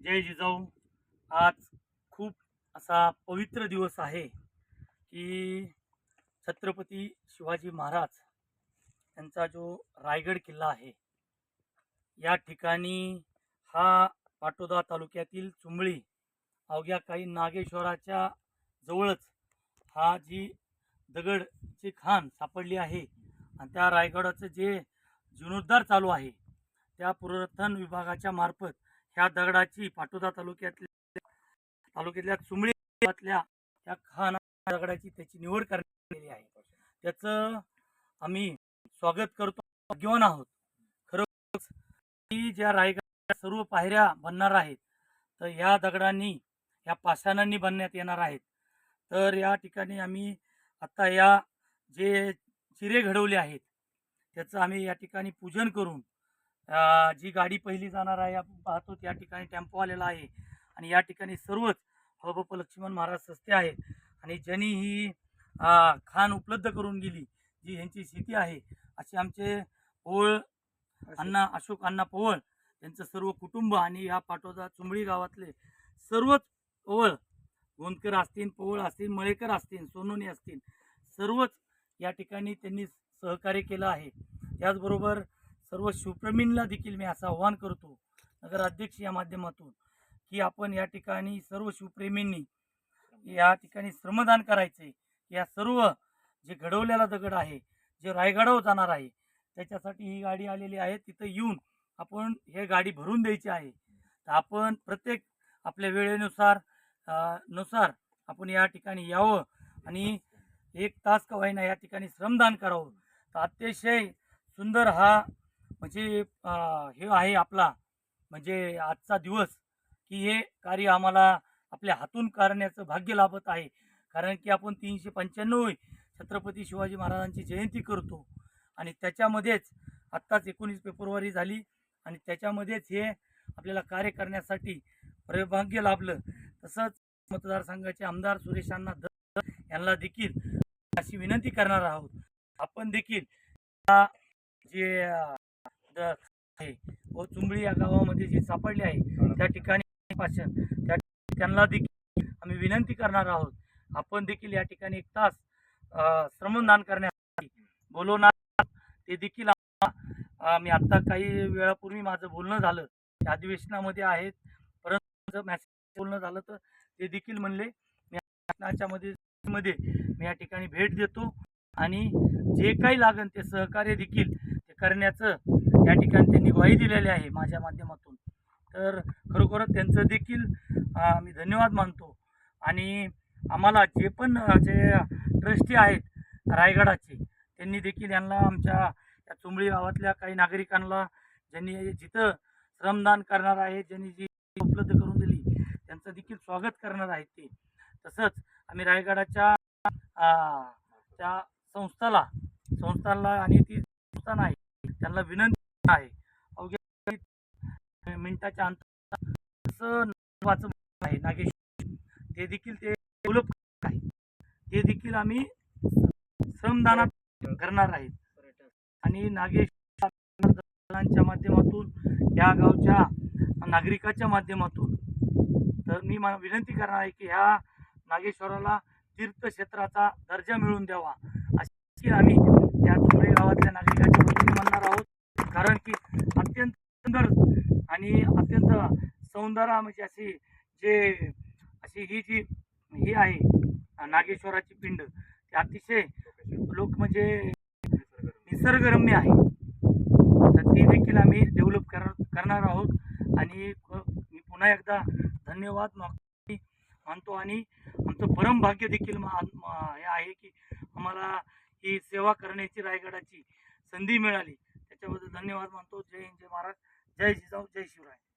जय जिजाऊ. आज खूप असा पवित्र दिवस आहे की छत्रपती शिवाजी महाराज यांचा जो रायगड किल्ला आहे या ठिकाणी हा पाटोदा तालुक्यातील चुंबळी अवघ्या काही नागेश्वराच्या जवळच हा जी दगडची खाण सापडली आहे आणि त्या रायगडाचं जे जीर्णोद्धार चालू आहे त्या पुरातन विभागाच्या मार्फत ह्या दगडाची पाटोदा तालुक्यातल्या तालुक्यातल्या चुंबळी गावातल्या त्या खान दगडाची त्याची निवड करण्यात आलेली आहे. त्याचं आम्ही स्वागत करतो. भाग्यवान आहोत. खरोखर की ज्या रायगड सर्व पायऱ्या बनणार आहेत तर ह्या दगडांनी ह्या पाषाणांनी बनण्यात येणार आहेत. तर या ठिकाणी आम्ही आता या जे चिरे घडवले आहेत त्याचं आम्ही या ठिकाणी पूजन करून जी गाडी पहिली जाणार आहे आपण पाहतो त्या ठिकाणी टेम्पो आलेला आहे. आणि या ठिकाणी सर्वच हबप लक्ष्मण महाराज सस्ते आहेत. आणि ज्यांनी ही खाण उपलब्ध करून गेली जी ह्यांची स्थिती आहे असे आमचे पोवळ अण्णा अशोक अण्णा पोवळ यांचं सर्व कुटुंब आणि या पाटोदा चुंबळी गावातले सर्वच पोवळ गोंदकर असतील पोवळ असतील मळेकर असतील सोनोनी असतील सर्वच या ठिकाणी त्यांनी सहकार्य केलं आहे. त्याचबरोबर सर्व शिवप्रेमींना देखील मी असं आव्हान करतो नगराध्यक्ष या माध्यमातून की आपण या ठिकाणी सर्व शिवप्रेमींनी या ठिकाणी श्रमदान करायचे. या सर्व जे घडवलेला दगड आहे जे रायगडावर जाणार आहे त्याच्यासाठी ही गाडी आलेली आहे. तिथं येऊन आपण हे गाडी भरून द्यायची आहे. तर आपण प्रत्येक आपल्या वेळेनुसार नुसार आपण या ठिकाणी यावं आणि एक तास का होईना या ठिकाणी श्रमदान करावं. तर अतिशय सुंदर हा म्हणजे हे आहे आपला म्हणजे आजचा दिवस की हे कार्य आम्हाला आपल्या हातून करण्याचं भाग्य लाभत आहे. कारण की आपण तीनशे पंच्याण्णव छत्रपती शिवाजी महाराजांची जयंती करतो. आणि त्याच्यामध्येच आत्ताच एकोणीस फेब्रुवारी झाली आणि त्याच्यामध्येच हे आपल्याला कार्य करण्यासाठी प्रभाग्य लाभलं. तसंच मतदारसंघाचे आमदार सुरेश अण्णा यांना देखील अशी विनंती करणार आहोत. आपण देखील जे द- आहे. व चुंबळी या गावामध्ये जे सापडले आहे त्या ठिकाणी पाषाण त्या त्यांना देखील आम्ही विनंती करणार आहोत. आपण देखील या ठिकाणी एक तास श्रमदान करण्यासाठी बोलवणार. ते देखील मी आत्ता काही वेळापूर्वी माझं बोलणं झालं त्या अधिवेशनामध्ये आहेत. परंतु मॅसेज बोलणं झालं तर ते देखील म्हणले मी अधिवेशनाच्या मध्ये मध्ये मी या ठिकाणी भेट देतो. आणि जे काही लागेल ते सहकार्य देखील ते करण्याचं या ठिकाणी त्यांनी ग्वाही दिलेली आहे माझ्या माध्यमातून. तर खरोखरच त्यांचं देखील मी धन्यवाद मानतो. आणि आम्हाला जे पण जे ट्रस्टी आहेत रायगडाचे त्यांनी देखील यांना आमच्या या चुंबळी गावातल्या काही नागरिकांना ज्यांनी जिथं श्रमदान करणार आहे ज्यांनी जी उपलब्ध करून दिली त्यांचं देखील स्वागत करणार आहेत ते. तसंच आम्ही रायगडाच्या त्या संस्थाला संस्थाला आणि ती संस्थान आहे त्यांना विनंती मिनिटाच्या अंतर आहे. नागेश्वर. ते देखील ते डेव्हलप आहे. ते देखील आम्ही श्रमदानात करणार आहेत आणि नागेश्वरांच्या दलांच्या माध्यमातून या गावच्या नागरिकाच्या माध्यमातून. तर मी विनंती करणार आहे की ह्या नागेश्वराला तीर्थक्षेत्राचा दर्जा मिळवून द्यावा. अशी आम्ही या चुंबळी गावातल्या नागरिकांच्या वतीने म्हणणार आहोत. कारण की अत्यंत सौंदर्य म्हणजे अशी जे अशी ही जी ही आहे नागेश्वराची पिंड ती अतिशय लोक म्हणजे निसर्गरम्य आहे. तर ती देखील आम्ही डेव्हलप कर करणार आहोत. आणि क- मी पुन्हा एकदा धन्यवाद माग- मानतो आणि आमचं परम भाग्य देखील हे आहे की आम्हाला ही सेवा करण्याची रायगडाची संधी मिळाली. त्याच्याबद्दल धन्यवाद मानतो. जय हिंद जय महाराज. जय जिजाऊ जय शिवराय.